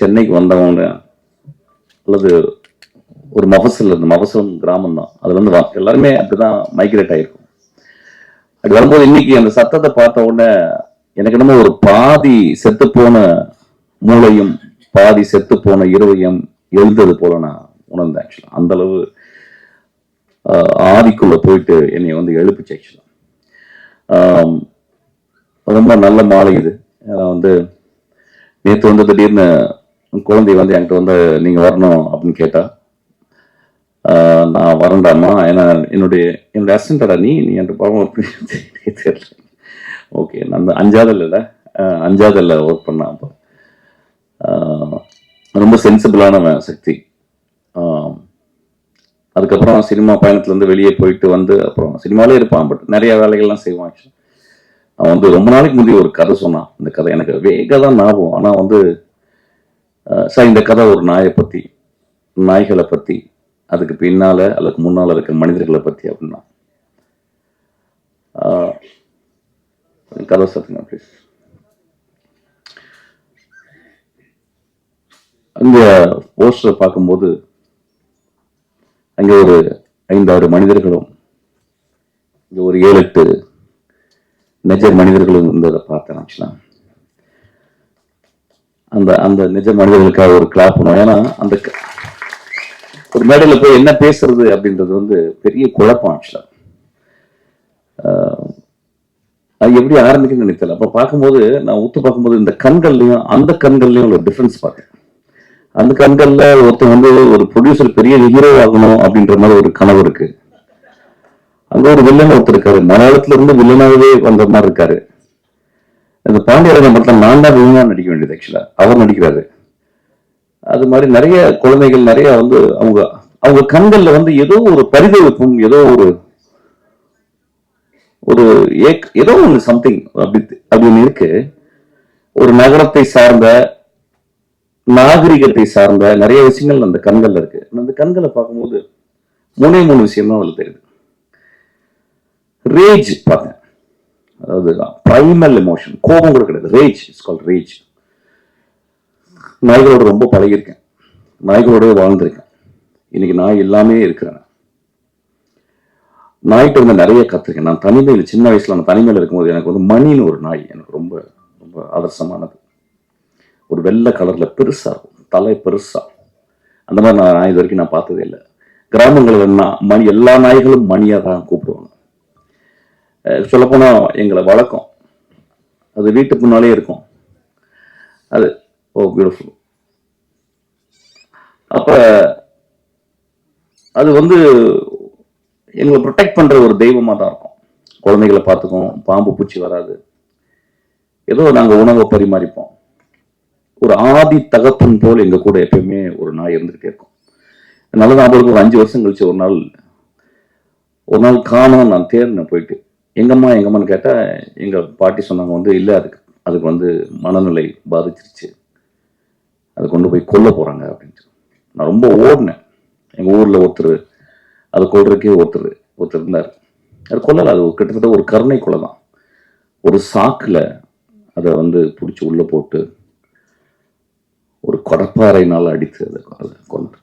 சென்னைக்கு வந்தவங்க அல்லது ஒரு மகசூல் இருந்து மகசூல் கிராமம் தான் அதுல இருந்து எல்லாருமே அப்படிதான் மைக்ரேட் ஆயிருக்கும். அது வரும்போது இன்னைக்கு அந்த சத்தத்தை பார்த்த உடனே எனக்கு என்னமோ ஒரு பாதி செத்து போன மூளையும் பாதி செத்து போன இருவையும் எழுந்தது போல நான் உணர்ந்தேன் ஆக்சுவலாக அந்த அளவு ஆதிக்குள்ள போயிட்டு என்னை வந்து எழுப்பிச்சு ஆக்சுவலா ரொம்ப நல்ல மாலை இது. வந்து நேற்று வந்து திடீர்னு குழந்தை வந்து என்கிட்ட வந்து நீங்கள் வரணும் அப்படின்னு கேட்டா நான் வரண்டாமா ஏன்னா என்னுடைய என்னுடைய அசண்டடா நீ? நீ என்ற பாவம் தெரியல. ஓகே நான் அந்த அஞ்சாவதுல இல்லை ஒர்க் பண்ணேன் அப்போ. ரொம்ப சென்சிபிளானவன் சக்தி. அதுக்கப்புறம் சினிமா பயணத்துலேருந்து வெளியே போயிட்டு வந்து அப்புறம் சினிமாலே இருப்பான் பட் நிறைய வேலைகள்லாம் செய்வான் அவன் வந்து ரொம்ப நாளைக்கு முந்தைய ஒரு கதை சொன்னான். இந்த கதை எனக்கு வேக தான் ஞாபகம். ஆனால் வந்து சார் இந்த கதை ஒரு நாயை பற்றி நாய்களை பற்றி அதுக்கு பின்னால அதுக்கு முன்னால இருக்க மனிதர்களை பற்றி அப்படின்னா. கதை சொல்லுங்க ப்ளீஸ் அந்த போஸ்டர் பார்க்கும்போது அங்கே ஒரு ஐந்தாறு மனிதர்களும் இங்கே ஒரு ஏழு எட்டு நெஜர் மனிதர்களும் இருந்ததை பார்த்தேன் ஆக்சுவலா அந்த அந்த நிஜ மனிதர்களுக்காக ஒரு கிளாப் பண்ணுவோம். ஏன்னா அந்த க- ஒரு மேடையில போய் என்ன பேசுறது அப்படின்றது வந்து பெரிய குழப்பம் ஆக்சுவலா அது எப்படி ஆரம்பிக்குன்னு நினைக்கல அப்போ பார்க்கும்போது நான் ஊத்து பார்க்கும்போது இந்த கண்கள்லையும் அந்த கண்கள்லையும் ஒரு டிஃப்ரென்ஸ் பார்த்தேன் அந்த கண்கள்ல ஒருத்தன் வந்து ஒரு ப்ரொடியூசர் பெரிய ஹீரோ ஆகணும் அப்படின்ற மாதிரி ஒரு கனவு இருக்கு. அங்கே ஒரு வில்லன் ஒருத்தர் இருக்காரு. மலையாளத்துல இருந்து வில்லனாகவே வந்த மாதிரி இருக்காரு. இந்த பாண்டியரங்க மட்டும் நான் தான் வில்லனா நடிக்க வேண்டியது ஆக்சுவலாக அவர் நடிக்கிறாரு. அது மாதிரி நிறைய குழந்தைகள் நிறைய வந்து அவங்க அவங்க கண்கள்ல வந்து ஏதோ ஒரு பரிதவிப்பும் ஏதோ ஒரு ஒரு ஏக் ஏதோ ஒன்று சம்திங் அப்படி அப்படின்னு இருக்கு. ஒரு நகரத்தை சார்ந்த நாகரிகத்தை சார்ந்த நிறைய விஷயங்கள் அந்த கண்கள்ல இருக்கு. அந்த கண்களை பார்க்கும்போது மூணே மூணு விஷயம் தான் அதில் தெரியுது. ரேஜ் பார்த்தேன் அதாவது ப்ரைமல் எமோஷன் கோபம் கூட கிடையாது. ரேஜ் இட்ஸ் கால் ரேஜ் நாய்களோட ரொம்ப பழகியிருக்கேன். நாய்களோடவே வாழ்ந்திருக்கேன். இன்னைக்கு நாய் எல்லாமே இருக்கிறேன் நாய்கிட்ட வந்து நிறைய கற்றுக்கேன் நான் தனிமையில் சின்ன வயசுல நான் தனிமையில் இருக்கும்போது எனக்கு வந்து மணின்னு ஒரு நாய் எனக்கு ரொம்ப ரொம்ப ஆதர்சமானது. ஒரு வெள்ளை கலர்ல பெருசா இருக்கும். தலை பெருசா. அந்த மாதிரி நான் நாய் இது வரைக்கும் நான் பார்த்ததே இல்லை. கிராமங்களில் என்ன மணி எல்லா நாய்களும் மணியாக தான் கூப்பிடுவாங்க. சொல்லப்போனால் எங்களை வழக்கம் அது வீட்டுக்கு முன்னாலே இருக்கும். அது ஓ பியூட்டிஃபுல் அப்போ அது வந்து எங்களை ப்ரொடெக்ட் பண்ணுற ஒரு தெய்வமாக தான் இருக்கும். குழந்தைகளை பார்த்துக்கும் பாம்பு பூச்சி வராது. ஏதோ நாங்கள் உணவை பரிமாறிப்போம். ஒரு ஆதி தகப்பன் போல் எங்கள் கூட எப்பயுமே ஒரு நாய் இருந்துகிட்டே இருக்கும். நல்ல ஞாபகம் ஒரு அஞ்சு வருஷம் கழிச்சு ஒரு நாள் ஒரு நாள் காணோம் நான் தேர்னேன் போயிட்டு. எங்கம்மா எங்கம்மான்னு கேட்டால் எங்கள் பாட்டி சொன்னாங்க வந்து இல்லை அதுக்கு அதுக்கு வந்து மனநிலை பாதிச்சிருச்சு. அதை கொண்டு போய் கொல்ல போகிறாங்க அப்படின்ட்டு. நான் ரொம்ப ஓடினேன். எங்கள் ஊரில் ஒருத்தர் அதை கொள்றதுக்கே ஒருத்தர் ஒருத்தர் இருந்தார். அது கொல்லலை. அது கிட்டத்தட்ட ஒரு கருணை கொலை தான். ஒரு சாக்கில் அதை வந்து பிடிச்சி உள்ளே போட்டு ஒரு கொடப்பாறையினால் அடித்து அதை அதை கொண்டு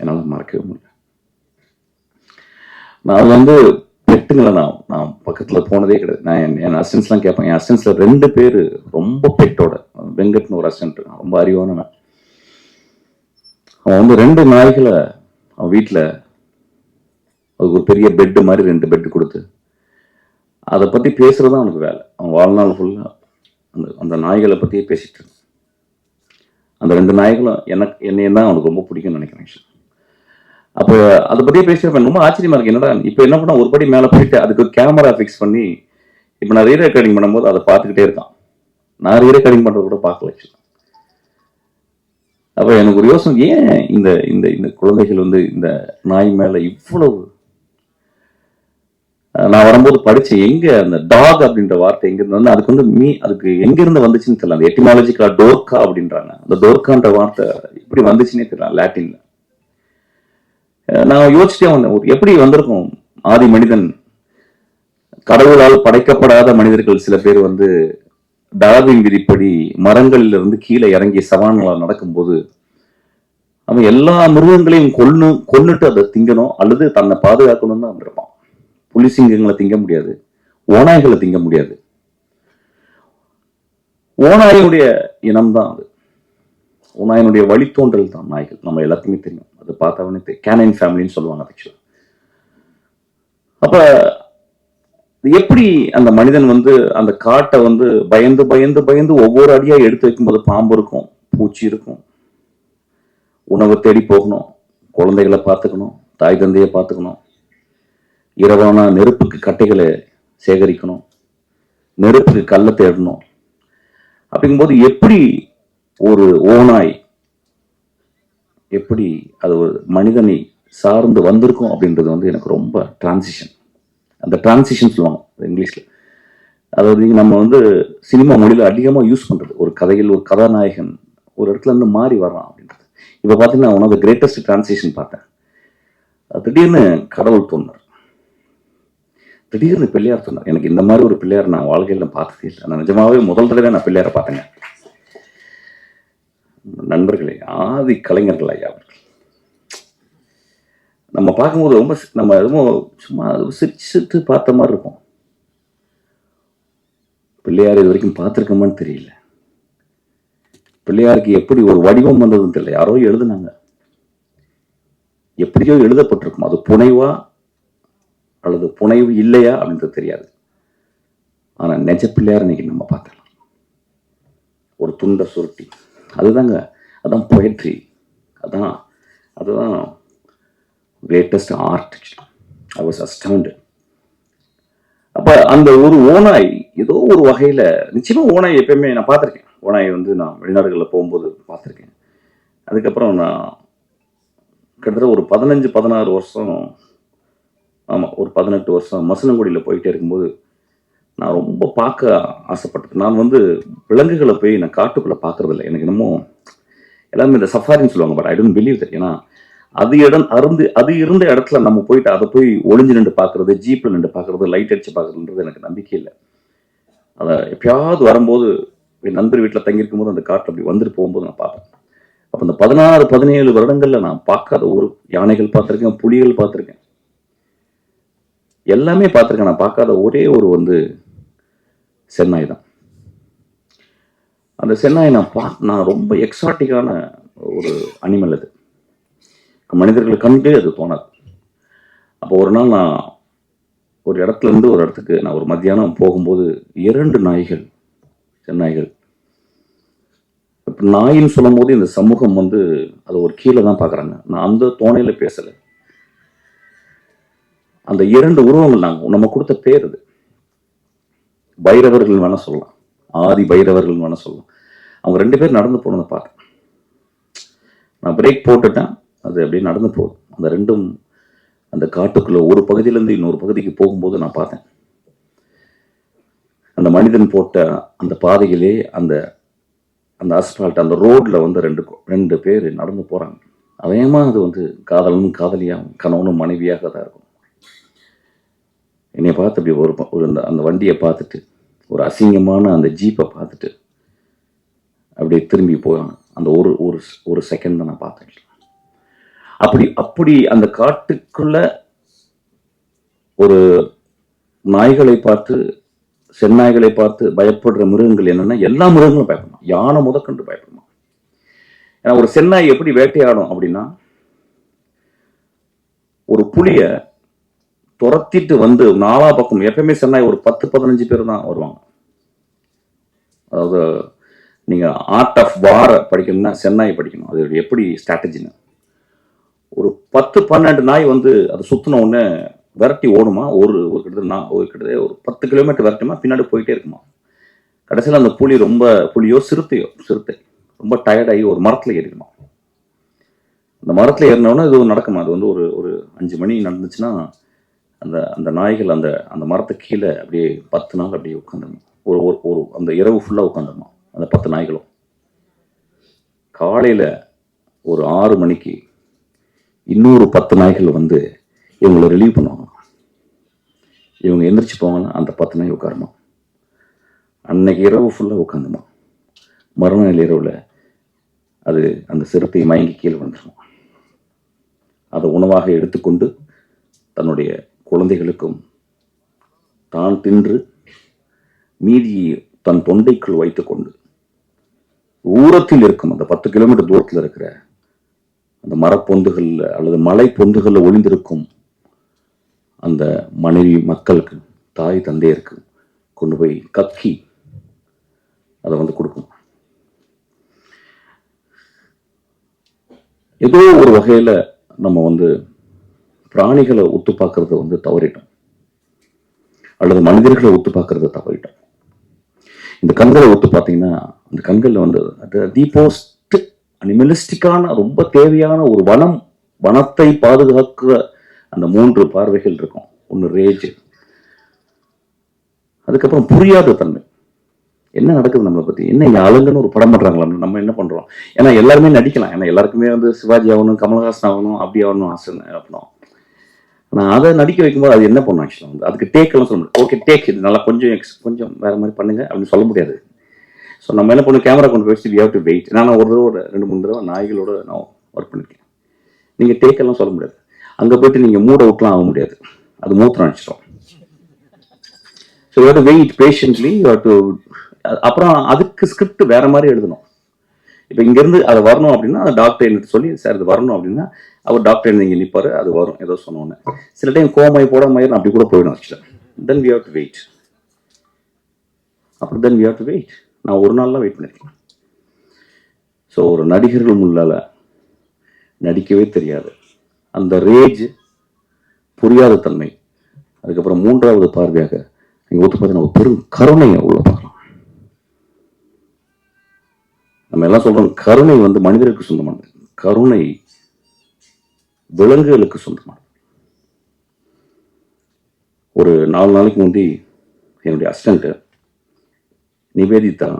என்னால் மறக்கவே முடியல. நான் வந்து பெட்டுங்களை நான் நான் பக்கத்தில் போனதே கிடையாது. நான் என் என் அசிஸ்டன்ஸ்லாம் கேட்பேன் என் அசிஸ்டன்ஸ்ல ரெண்டு பேர் ரொம்ப பெட்டோட. வெங்கட்னு ஒரு அசிஸ்டன்ட் ரொம்ப அறிவான அவன் வந்து ரெண்டு நாய்களை அவன் வீட்டில் அதுக்கு ஒரு பெரிய பெட்டு மாதிரி ரெண்டு பெட்டு கொடுத்து அதை பற்றி பேசுறது தான் அவனுக்கு வேலை. அவன் வாழ்நாள் ஃபுல்லா அந்த அந்த நாய்களை பற்றியே பேசிட்டு அந்த ரெண்டு நாய்களும் எனக்கு என்னையும் தான் அவனுக்கு ரொம்ப பிடிக்கும்னு நினைக்கிறேன் actually. அப்போ அதை பத்தியே பேசியிருப்பேன். ரொம்ப ஆச்சரியமா இருக்கு. என்னடா இப்போ என்ன பண்ண ஒரு படி மேலே போயிட்டு அதுக்கு கேமரா ஃபிக்ஸ் பண்ணி இப்போ நான் ரீ ரெக்கார்டிங் பண்ணும்போது அதை பார்த்துக்கிட்டே இருக்கான். நான் ரீ ரெக்கார்டிங் பண்றது கூட பார்க்கல அப்போ அப்ப எனக்கு ஒரு யோசனை ஏன் இந்த இந்த இந்த குழந்தைகள் வந்து இந்த நாய் மேல இவ்வளவு நான் வரும்போது படித்தேன் எங்க அந்த டாக் அப்படின்ற வார்த்தை எங்க இருந்து வந்து அதுக்கு வந்து மீ அதுக்கு எங்க இருந்து வந்துச்சுன்னு தெரியல. அந்த எட்டிமாலஜிக்கா டோர்கா அப்படின்றாங்க. அந்த டோர்கான்ற வார்த்தை இப்படி வந்துச்சுன்னே தெரியல லாட்டின்ல நான் யோசிச்சே வந்தேன் ஒரு எப்படி வந்திருக்கும்? ஆதி மனிதன். கடவுளால் படைக்கப்படாத மனிதர்கள் சில பேர் வந்து டார்வின் விதிப்படி மரங்களில் இருந்து கீழே இறங்கி சவான்களால் நடக்கும்போது அவன் எல்லா மிருகங்களையும் கொன்னு கொன்னுட்டு அதை திங்கணும் அல்லது தன்னை பாதுகாக்கணும்னு தான் இருப்பான். புலி சிங்கங்களை திங்க முடியாது. ஓநாய்களை திங்க முடியாது. ஓநாயினுடைய இனம்தான் அது. ஓநாயினுடைய வழித்தோன்றல் தான் நாய்கள். நம்ம எல்லாத்துக்குமே தெரியும். அது பார்த்தவனே கேனைன் ஃபேமிலின்னு சொல்லுவாங்க ஆக்சுவலா அப்ப எப்படி அந்த மனிதன் வந்து அந்த காட்டை வந்து பயந்து பயந்து பயந்து ஒவ்வொரு அடியா எடுத்து வைக்கும்போது பாம்பு இருக்கும் பூச்சி இருக்கும். உணவு தேடி போகணும் குழந்தைகளை பார்த்துக்கணும் தாய் தந்தையை பார்த்துக்கணும். இரவான நெருப்புக்கு கட்டைகளை சேகரிக்கணும். நெருப்புக்கு கல்லை தேடணும். அப்படிங்கும்போது எப்படி ஒரு ஓநாய் எப்படி அது ஒரு மனிதனை சார்ந்து வந்திருக்கும் அப்படின்றது வந்து எனக்கு ரொம்ப டிரான்சிஷன் அந்த டிரான்சிஷன் சொல்லுவாங்க இங்கிலீஷில். அதாவது நம்ம வந்து சினிமா மொழியில அதிகமாக யூஸ் பண்ணுறது ஒரு கதையில் ஒரு கதாநாயகன் ஒரு இடத்துல இருந்து மாறி வர்றான் அப்படின்றது. இப்போ பார்த்தீங்கன்னா one of the greatest transition பார்த்தேன். திடீர்னு கடவுள் தோணுர் திடீர்னு பிள்ளையார் சொன்னார் எனக்கு இந்த மாதிரி ஒரு பிள்ளையார் நான் வாழ்க்கையில் பார்த்ததே இல்லை. நான் நிஜமாவே முதல் தடவை நான் பிள்ளையாரை பார்த்தேங்க. நண்பர்களே ஆதி கலைஞர்கள் ஐயா அவர்கள். நம்ம பார்க்கும்போது ரொம்ப சி- நம்ம ரொம்ப சும்மா சிரிச்சு சிரித்து பார்த்த மாதிரி இருக்கும். பிள்ளையார் இது வரைக்கும் பார்த்துருக்கோமான்னு தெரியல. பிள்ளையாருக்கு எப்படி ஒரு வடிவம் வந்ததுன்னு தெரியல. யாரோ எழுதுனாங்க. எப்படியோ எழுதப்பட்டிருக்கும். அது புனைவா அல்லது புனைவு இல்லையா அப்படின்றது தெரியாது. ஆனா நெஜ பிள்ளையார் இன்னைக்கு நம்ம பார்க்கலாம். ஒரு துண்டை சுருட்டி. அதுதாங்க. அதான் பொயட்ரி அதான் அதுதான் greatest art I was astound அப்போ அந்த ஒரு ஓநாய் ஏதோ ஒரு வகையில் நிச்சயமாக ஓனாய் எப்பயுமே நான் பார்த்துருக்கேன். ஓனாய் வந்து நான் வெளிநாடுகளில் போகும்போது பார்த்துருக்கேன். அதுக்கப்புறம் நான் கிட்டத்தட்ட ஒரு பதினஞ்சு பதினாறு வருஷம் ஆமாம் ஒரு பதினெட்டு வருஷம் மசனங்குடியில் போயிட்டே இருக்கும்போது நான் ரொம்ப பார்க்க ஆசைப்பட்டது. நான் வந்து விலங்குகளை போய் நான் காட்டுக்குள்ளே பார்க்குறதில்ல. எனக்கு என்னமோ எல்லாமே இந்த சஃபாரின்னு சொல்லுவாங்க but I don't believe that ஏன்னா அது இடம் அருந்து அது இருந்த இடத்துல நம்ம போயிட்டு அதை போய் ஒளிஞ்சு நின்று பார்க்கறது ஜீப்பில் நின்று பார்க்கறது லைட் அடிச்சு பார்க்குறதுன்றது எனக்கு நம்பிக்கை இல்லை. அதை எப்பயாவது வரும்போது என் நண்பர் வீட்டில் தங்கியிருக்கும் போது அந்த காட்டில் அப்படி வந்துட்டு போகும்போது நான் பார்ப்பேன் அப்போ இந்த பதினாறு பதினேழு வருடங்களில் நான் பார்க்காத ஒரு யானைகள் பார்த்துருக்கேன் புலிகள் பார்த்துருக்கேன். எல்லாமே பார்த்துருக்கேன். நான் பார்க்காத ஒரே ஒரு வந்து சென்னாய் தான். அந்த சென்னாய் நான் பா நான் ரொம்ப எக்ஸாட்டிக்கான ஒரு அனிமல் அது. மனிதர்கள் கண்டே அது தோணாது. அப்போ ஒரு நாள் நான் ஒரு இடத்துல இருந்து ஒரு இடத்துக்கு நான் ஒரு மத்தியானம் போகும்போது இரண்டு நாய்கள் சென்னாய்கள். இப்போ நாயின்னு சொல்லும் போது இந்த சமூகம் வந்து அது ஒரு கீழே தான் பார்க்குறாங்க. நான் அந்த தோணையில் பேசலை. அந்த இரண்டு உருவங்கள் நாங்கள் நம்ம கொடுத்த பேர் அது. பைரவர்கள் வேணா சொல்லலாம். ஆதி பைரவர்கள் வேணா சொல்லலாம். அவங்க ரெண்டு பேர் நடந்து போனதை பார்த்தேன். நான் பிரேக் போட்டுட்டேன். அது அப்படியே நடந்து போகுது. அந்த ரெண்டும் அந்த காட்டுக்குள்ள ஒரு பகுதியிலேருந்து இன்னொரு பகுதிக்கு போகும்போது நான் பார்த்தேன். அந்த மனிதன் போட்ட அந்த பாதையிலே அந்த அந்த அஸ்பால்ட் அந்த ரோட்ல வந்து ரெண்டு ரெண்டு பேர் நடந்து போறாங்க. அதேமா அது வந்து காதலனும் காதலியாகவும் கணவனும் மனைவியாக தான் இருக்கும். என்னை பார்த்து அப்படி ஒரு ஒரு அந்த அந்த வண்டியை பார்த்துட்டு ஒரு அசிங்கமான அந்த ஜீப்பை பார்த்துட்டு அப்படியே திரும்பி போயாங்க அந்த ஒரு ஒரு ஒரு செகண்ட் தான் நான் பார்த்தேன். அப்படி அப்படி அந்த காட்டுக்குள்ள ஒரு நாய்களை பார்த்து செந்நாய்களை பார்த்து பயப்படுற மிருகங்கள் என்னென்னா எல்லா மிருகங்களும் பயப்படணும். யானை முதற்கண்டு பயப்படணும். ஏன்னா ஒரு செந்நாய் எப்படி வேட்டையாடும் அப்படின்னா ஒரு புளியை துரத்திட்டு வந்து நாலா பக்கம் எப்பயுமே சென்னாய் ஒரு பத்து பதினஞ்சு பேர் தான் வருவாங்க. அதாவது நீங்க ஆர்ட் ஆஃப் வார படிக்கணும்னா சென்னாய் படிக்கணும். அது எப்படி ஸ்ட்ராட்டஜின்னு ஒரு பத்து பன்னெண்டு நாய் வந்து அதை சுத்தின உடனே விரட்டி ஓடுமா? ஒரு ஒரு கிட்டத்தட்ட நான் ஒரு கிட்டத்தட்ட ஒரு பத்து கிலோமீட்டர் விரட்டுமா? பின்னாடி போயிட்டே இருக்குமா? கடைசியில் அந்த புலி ரொம்ப புலியோ சிறுத்தையோ சிறுத்தை ரொம்ப டயர்டாகி ஒரு மரத்தில் ஏறிடுமா? அந்த மரத்தில் ஏறினோடனே இது நடக்குமா? அது வந்து ஒரு ஒரு அஞ்சு மணி நடந்துச்சுன்னா அந்த அந்த நாய்கள் அந்த அந்த மரத்து கீழே அப்படியே பத்து நாள் அப்படியே உட்காந்துருமா. ஒரு ஒரு ஒரு அந்த இரவு ஃபுல்லாக உட்காந்துருமா அந்த பத்து நாய்களும். காலையில் ஒரு ஆறு மணிக்கு இன்னொரு பத்து நாய்கள் வந்து இவங்களை ரிலீவ் பண்ணுவாங்க. இவங்க எந்திரிச்சு போவாங்கன்னா அந்த பத்து நாய் உட்காருமா. அன்னைக்கு இரவு ஃபுல்லாக உட்காந்துமா மறுநாள் இரவில் அது அந்த சிறுத்தை மயங்கி கீழே வந்துடும் அதை உணவாக எடுத்துக்கொண்டு தன்னுடைய குழந்தைகளுக்கும் தான் தின்று மீதியை தன் தொண்டைக்குள் வைத்துக்கொண்டு தூரத்தில் இருக்கும் அந்த பத்து கிலோமீட்டர் தூரத்தில் இருக்கிற அந்த மரப்பொந்துகளில் அல்லது மலை பொந்துகளில் ஒளிந்திருக்கும் அந்த மனைவி மக்களுக்கு தாய் தந்தையருக்கு கொண்டு போய் கக்கி அதை வந்து கொடுக்கும். ஏதோ ஒரு வகையில் நம்ம வந்து பிராணிகளை ஒத்து பார்க்கறத வந்து தவறிட்டோம். அல்லது மனிதர்களை ஒத்து பார்க்கறத தவறிட்டோம். இந்த கண்களை ஒத்து பார்த்தீங்கன்னா அந்த கண்களில் வந்து தி போஸ்ட் அனிமலிஸ்டிக்கான ரொம்ப தேவையான ஒரு வனம் வனத்தை பாதுகாக்கிற அந்த மூன்று பார்வைகள் இருக்கும். ஒன்று ரேஜ் அதுக்கப்புறம் புரியாத தன்மை. என்ன நடக்குது நம்மளை பற்றி என்ன இங்க ஒரு படம் பண்ணுறாங்களா நம்ம என்ன பண்ணுறோம் ஏன்னா எல்லாருமே நடிக்கலாம். ஏன்னா எல்லாருக்குமே வந்து சிவாஜி ஆகணும் கமல்ஹாசன் ஆகணும் அப்படி ஆகணும் ஆசை அப்படின்னா நான் அதை நடிக்க வைக்கும்போது அது என்ன பண்ணும் ஆக்சுவலாக வந்து அதுக்கு டேக் எல்லாம் சொல்ல முடியாது. ஓகே டேக் இது நல்லா கொஞ்சம் எக்ஸ் கொஞ்சம் வேற மாதிரி பண்ணுங்க அப்படின்னு சொல்ல முடியாது. ஸோ நம்ம என்ன பண்ணுவோம்? கேமரா கொண்டு போய் வி ஹவ் டு வெயிட் நான் ஒரு தடவை ஒரு ரெண்டு மூணு தடவை நாய்களோட நான் ஒர்க் பண்ணியிருக்கேன் நீங்கள் டேக் எல்லாம் சொல்ல முடியாது. அங்கே போயிட்டு நீங்கள் மூட் அவுட்லாம் ஆக முடியாது. அது மூத்திரம் அடிச்சிடும் so you to wait patiently you to அப்புறம் அதுக்கு ஸ்கிரிப்ட் வேற மாதிரி எழுதணும். இப்போ இங்கேருந்து அது வரணும் அப்படின்னா அந்த டாக்டர் என்ன சொல்லி சார் இது வரணும் அப்படின்னா அவர் டாக்டர் இங்கே நிற்பாரு அது வரும் ஏதோ சொன்னோன்னே சில டைம் கோமாய் போட மயிரும் அப்படி கூட போயிடும் ஆக்சுவலாக then we have to wait அப்புறம் then we have to wait நான் ஒரு நாள்லாம் வெயிட் பண்ணியிருக்கேன் ஸோ ஒரு நடிகர்கள் முன்னால் நடிக்கவே தெரியாது. அந்த ரேஜ் புரியாத தன்மை. அதுக்கப்புறம் மூன்றாவது பார்வையாக நீங்கள் ஒத்து பார்த்தீங்கன்னா ஒரு பெரும் கருணை உள்ள பார்க்கலாம் நம்ம எல்லாம் சொல்கிறோம் கருணை வந்து மனிதருக்கு சொந்தமானது. கருணை விலங்குகளுக்கு சொந்தமானது. ஒரு நாலு நாளைக்கு முந்தி என்னுடைய அசிஸ்டண்ட்டு நிவேதிதா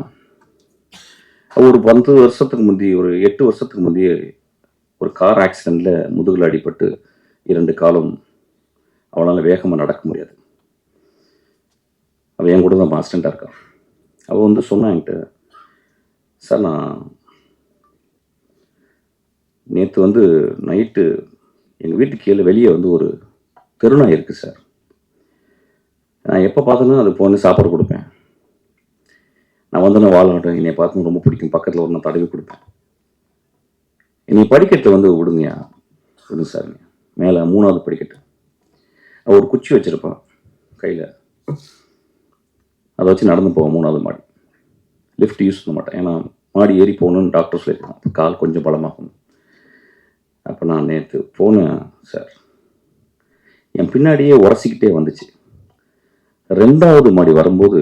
ஒரு பத்து வருஷத்துக்கு முந்தி ஒரு எட்டு வருஷத்துக்கு முந்தைய ஒரு கார் ஆக்சிடெண்ட்டில் முதுகில் அடிபட்டு இரண்டு காலம் அவளால் வேகமாக நடக்க முடியாது. அவள் என் கூட தான் அசிஸ்டண்ட்டாக இருக்கான். அவள் வந்து சொன்னான் என்கிட்ட சார் நான் நேற்று வந்து நைட்டு எங்கள் வீட்டுக்கு கீழே வெளியே வந்து ஒரு தெருநாய் இருக்குது சார். நான் எப்போ பார்த்தேன்னா அது போன சாப்பாடு கொடுப்பேன். நான் வந்து நான் வாழாட்டம் என்னை பார்த்து ரொம்ப பிடிக்கும். பக்கத்தில் ஒரு நான் தடவி கொடுப்பேன். என்னை படிக்கட்டை வந்து விடுங்கயா விடுங்க சார் மேலே மூணாவது படிக்கட்டு. ஒரு குச்சி வச்சுருப்பான் கையில். அதை வச்சு நடந்து போவேன் மூணாவது மாடி. லிஃப்ட் யூஸ் பண்ண மாட்டேன். ஏன்னா மாடி ஏறி போகணுன்னு டாக்டர் சொல்லியிருக்கான் கால் கொஞ்சம் பலமாகும். அப்போ நான் நேற்று போனேன் சார் என் பின்னாடியே உரசிக்கிட்டே வந்துச்சு. ரெண்டாவது மாடி வரும்போது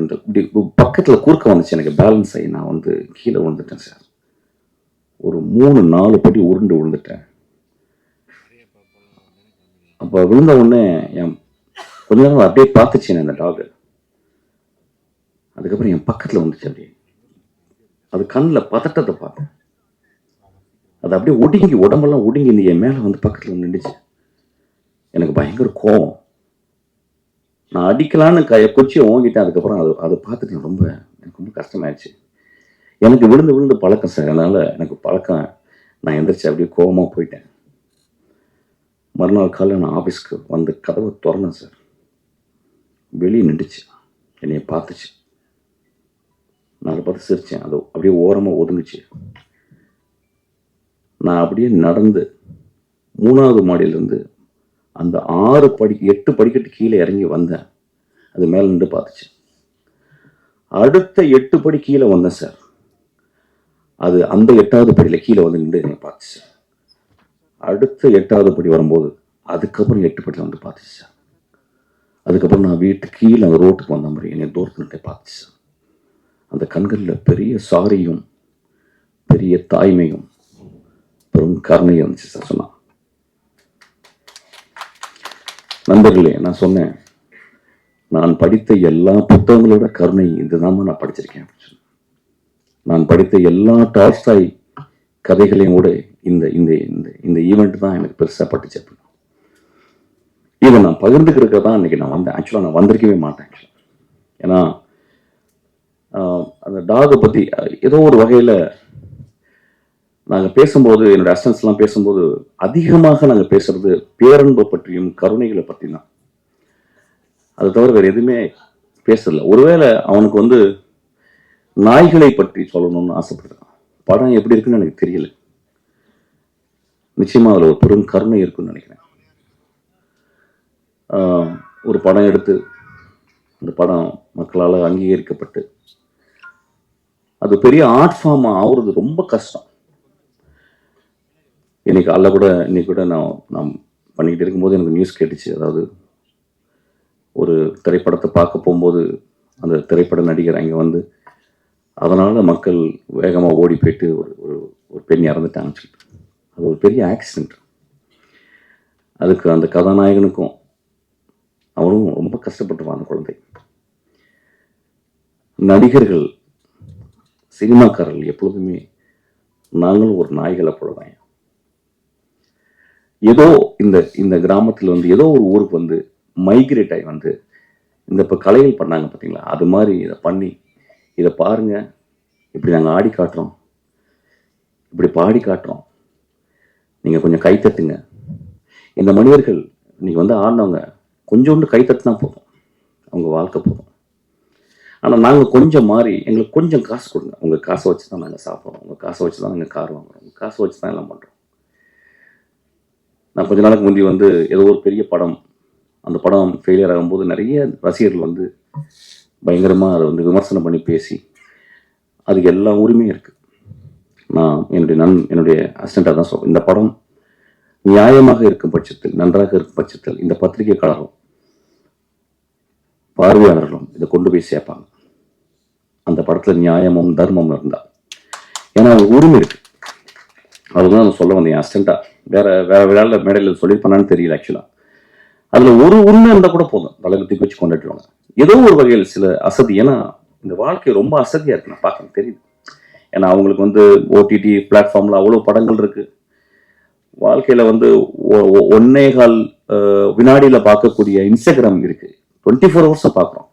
அந்த இப்படி பக்கத்தில் குறுக்க வந்துச்சு. எனக்கு பேலன்ஸ் ஆகி நான் வந்து கீழே விழுந்துட்டேன் சார் ஒரு மூணு நாலு படி உருண்டு விழுந்துட்டேன். அப்போ விழுந்த உடனே என் கொஞ்ச நேரம் அப்படியே பார்த்துச்சு அந்த டாக் அதுக்கப்புறம் என் பக்கத்தில் வந்துச்சு அப்படியே. அது கண்ணில் பதட்டத்தை பார்த்தேன். அது அப்படியே ஒடுங்கி உடம்பெல்லாம் ஒடுங்கி இந்த என் மேலே வந்து பக்கத்தில் நின்றுச்சு எனக்கு பயங்கர கோவம். நான் அடிக்கலான்னு கையை கொச்சியை ஓங்கிட்டேன். அதுக்கப்புறம் அது அதை பார்த்துட்டு ரொம்ப எனக்கு ரொம்ப கஷ்டமாயிடுச்சு. எனக்கு விழுந்து விழுந்து பழக்கம் சார். அதனால் எனக்கு பழக்கம் நான் எந்திரிச்சு அப்படியே கோவமாக போயிட்டேன். மறுநாள் காலையில் நான் ஆஃபீஸ்க்கு வந்து கதவை திறந்தேன் சார். வெளியே நின்றுச்சு. என்னையை பார்த்துச்சு. நான் அதை பார்த்து சிரித்தேன் அது அப்படியே ஓரமாக ஒதுங்குச்சு. நான் அப்படியே நடந்து மூணாவது மாடியிலேருந்து அந்த ஆறு படி எட்டு படிக்கட்டு கீழே இறங்கி வந்தேன். அது மேலே நின்று பார்த்துச்சு. அடுத்த எட்டு படி கீழே வந்தேன் சார் அது அந்த எட்டாவது படியில் கீழே வந்து நின்று என்னை பார்த்துச்சு அடுத்த எட்டாவது படி வரும்போது அதுக்கப்புறம் எட்டு படியில் வந்து பார்த்துச்சு சார் அதுக்கப்புறம் நான் வீட்டுக்கு கீழே அந்த ரோட்டுக்கு வந்த மாதிரி என்னை தூரத்து நின்று பார்த்துச்சு சார் அந்த கண்களில் பெரிய சாரியும் பெரிய தாய்மையும் பெரும் கருணையும் இருந்துச்சு சார் சொன்னான் நண்பர்களே நான் சொன்னேன் நான் படித்த எல்லா புத்தகங்களோட கருணை இதுதான் நான் படிச்சிருக்கேன் அப்படின்னு சொன்னேன். நான் படித்த எல்லா டால்ஸ்டாய் கதைகளையும் கூட இந்த இந்த இந்த இந்த ஈவெண்ட் தான் எனக்கு பெருசாக பட்டுச்சு அப்படின்னு. இதை நான் பகிர்ந்துக்கிறதுக்கு தான் இன்னைக்கு நான் வந்தேன். ஆக்சுவலாக நான் வந்திருக்கவே மாட்டேன் ஆக்சுவலாக ஏன்னா அந்த டாகை பற்றி ஏதோ ஒரு வகையில் நாங்கள் பேசும்போது என்னோட அஸ்டன்ஸ்லாம் பேசும்போது அதிகமாக நாங்கள் பேசுகிறது பேரன்பை பற்றியும் கருணைகளை பற்றி தான் அது தவிர வேறு எதுவுமே பேசல. ஒருவேளை அவனுக்கு வந்து நாய்களை பற்றி சொல்லணும்னு ஆசைப்படுறான். படம் எப்படி இருக்குன்னு எனக்கு தெரியல. நிச்சயமாக அதில் ஒரு பெரும் கருணை இருக்குன்னு நினைக்கிறேன். ஒரு படம் எடுத்து அந்த படம் மக்களால் அங்கீகரிக்கப்பட்டு அது பெரிய ஆர்ட் ஃபார்ம் ஆகுறது ரொம்ப கஷ்டம். இன்னைக்கு அல்ல கூட இன்னைக்கு கூட நான் நான் பண்ணிக்கிட்டு இருக்கும்போது எனக்கு நியூஸ் கேட்டுச்சு. அதாவது ஒரு திரைப்படத்தை பார்க்க போகும்போது அந்த திரைப்பட நடிகர் அங்கே வந்து அதனால் மக்கள் வேகமாக ஓடி போயிட்டு ஒரு ஒரு ஒரு பெண் இறந்துட்டாங்கன்னு சொல்லிட்டு. அது ஒரு பெரிய ஆக்சிடென்ட் அதுக்கு அந்த கதாநாயகனுக்கும் அவனும் ரொம்ப கஷ்டப்பட்டுருவான் அந்த குழந்தை. நடிகர்கள் சினிமாக்காரர்கள் எப்பொழுதுமே நாங்களும் ஒரு நாய்களை போலதான். ஏதோ இந்த இந்த கிராமத்தில் வந்து ஏதோ ஒரு ஊருக்கு வந்து மைக்ரேட் ஆகி வந்து இந்த இப்போ கலைகள் பண்ணாங்க பார்த்தீங்களா அது மாதிரி இதை பண்ணி இதை பாருங்க. இப்படி நாங்கள் ஆடி காட்டுறோம். இப்படி பாடி காட்டுறோம். நீங்கள் கொஞ்சம் கை தட்டுங்க. இந்த மனிதர்கள் இன்றைக்கி வந்து ஆடினவங்க கொஞ்சோண்டு கை தட்டினா போதும். அவங்க வாழ்க்கை போதும். ஆனால் நாங்கள் கொஞ்சம் மாறி எங்களுக்கு கொஞ்சம் காசு கொடுங்க. உங்கள் காசை வச்சு தான் நாங்கள் சாப்பிட்றோம். உங்கள் காசை வச்சு தான் நாங்கள் கார் வாங்குறோம். உங்கள் காசை வச்சு தான் எல்லாம் பண்ணுறோம் நான் கொஞ்ச நாளுக்கு முந்தி வந்து ஏதோ ஒரு பெரிய படம் அந்த படம் ஃபெயிலியர் ஆகும்போது நிறைய ரசிகர்கள் வந்து பயங்கரமாக அதை வந்து விமர்சனம் பண்ணி பேசி அதுக்கு எல்லா உரிமையும் இருக்குது நான் என்னுடைய நன் என்னுடைய அசிஸ்டண்ட்டாக தான் சொல்றேன். இந்த படம் நியாயமாக இருக்கும் பட்சத்தில் நன்றாக இருக்கும் பட்சத்தில் இந்த பத்திரிகை கழகம் பார்வையாளர்களும் இதை கொண்டு போய் சேர்ப்பாங்க. அந்த படத்தில் நியாயமும் தர்மமும் இருந்தா. ஏன்னா அது உரிமை இருக்கு. அதுதான் நான் சொல்ல வந்தேன் அசிஸ்டண்டா. வேற வேற விழாவில் மேடையில் சொல்லியிருப்பானான்னு தெரியல ஆக்சுவலா அதுல ஒரு உண்மை இருந்தால் கூட போதும். தலையில தூக்கி வச்சு கொண்டாடுவாங்க ஏதோ ஒரு வகையில் சில அசதி ஏன்னா இந்த வாழ்க்கை ரொம்ப அசதியா இருக்கு நான் பார்க்க தெரியுது. ஏன்னா அவங்களுக்கு வந்து ஓடிடி பிளாட்ஃபார்ம்ல அவ்வளோ படங்கள் இருக்கு. வாழ்க்கையில வந்து ஒ- ஒன்னே கால் வினாடியில் பார்க்கக்கூடிய இன்ஸ்டாகிராம் இருக்கு. டுவெண்ட்டி ஃபோர் ஹவர்ஸை பார்க்குறோம்.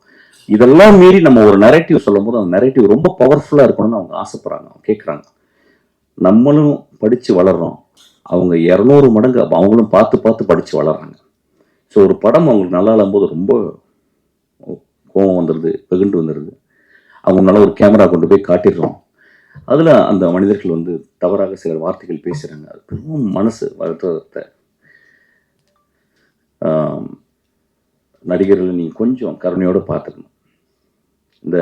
இதெல்லாம் மீறி நம்ம ஒரு நரேட்டிவ் சொல்லும் போது அந்த நரேட்டிவ் ரொம்ப பவர்ஃபுல்லாக இருக்கணும்னு அவங்க ஆசைப்படுறாங்க அவங்க கேட்குறாங்க நம்மளும் படித்து வளர்கிறோம் அவங்க இரநூறு மடங்கு அவங்களும் பார்த்து பார்த்து படித்து வளர்கிறாங்க ஸோ ஒரு படம் அவங்களுக்கு நல்லா இல்லாம்போது ரொம்ப கோவம் வந்துடுது வெகுண்டு வந்துடுது அவங்க ஒரு கேமரா கொண்டு போய் காட்டிடுறோம். அதில் அந்த மனிதர்கள் வந்து தவறாக சில வார்த்தைகள் பேசுகிறாங்க அது பெரும் மனசு வருத்தத்தை நடிகர்களை நீங்கள் கொஞ்சம் கருணையோடு பார்த்துக்கணும். இந்த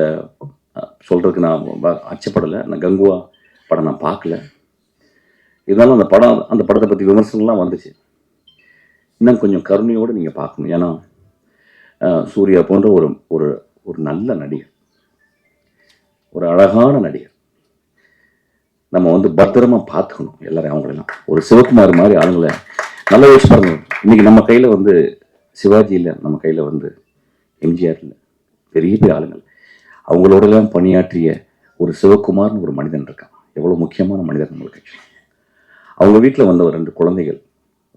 சொல்கிறதுக்கு சொல்றதுக்கு நான் அச்சப்படலை. நான் கங்குவா படம் நான் பார்க்கல. இருந்தாலும் அந்த படம் அந்த படத்தை பற்றி விமர்சனம்லாம் வந்துச்சு. இன்னும் கொஞ்சம் கருணையோடு நீங்கள் பார்க்கணும். ஏன்னா சூர்யா போன்ற ஒரு ஒரு ஒரு நல்ல நடிகர். ஒரு அழகான நடிகர். நம்ம வந்து பத்திரமா பார்த்துக்கணும் எல்லாரையும் அவங்களெல்லாம். ஒரு சிவகுமார் மாதிரி ஆளுங்களை நல்ல யோசிச்சு பாருங்க. இன்னைக்கு நம்ம கையில வந்து சிவாஜி இல்லை நம்ம கையில வந்து எம்ஜிஆர் இல்லை. பெரிய பெரிய ஆளுங்கள் அவங்களோடலாம் பணியாற்றிய ஒரு சிவகுமார்னு ஒரு மனிதன் இருக்கான். எவ்வளவு முக்கியமான மனிதர் நம்மளுக்கு. அவங்க வீட்டில் வந்த ஒரு ரெண்டு குழந்தைகள்.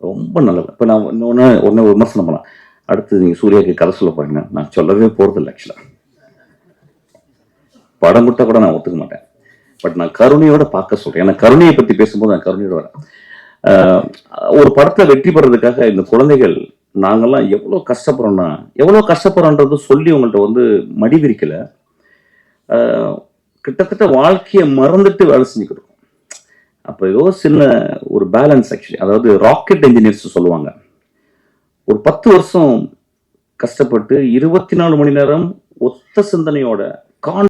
ரொம்ப நல்லது இப்போ நான் இன்னொன்று ஒன்று விமர்சனம் பண்ணலாம் அடுத்து நீங்கள் சூர்யாவுக்கு கதை சொல்ல போறீங்க நான் சொல்லவே போகிறதில்ல ஆக்சுவலாக படம் கொடுத்தா கூட நான் ஒத்துக்க மாட்டேன். பட் நான் கருணையோட பார்க்க சொல்றேன். ஏன்னா கருணையை பத்தி பேசும்போது நான் கருணையோட வரேன். ஆஹ் ஒரு படத்தை வெற்றி பெறதுக்காக இந்த குழந்தைகள் நாங்கெல்லாம் எவ்வளோ கஷ்டப்படுறோம்னா எவ்வளோ கஷ்டப்படுறோன்றது சொல்லி உங்கள்கிட்ட வந்து மடி விரிக்கல. கிட்டத்தட்ட வாழ்க்கையை மறந்துட்டு வேலை செஞ்சுக்கிட்டு இருக்கோம். அப்போ ஏதோ சின்ன ஒரு பேலன்ஸ் ஆக்சுவலி அதாவது ராக்கெட் இன்ஜினியர்ஸ் சொல்லுவாங்க. ஒரு பத்து வருஷம் கஷ்டப்பட்டு இருபத்தி நாலு மணி நேரம் ஒத்த சிந்தனையோட கான்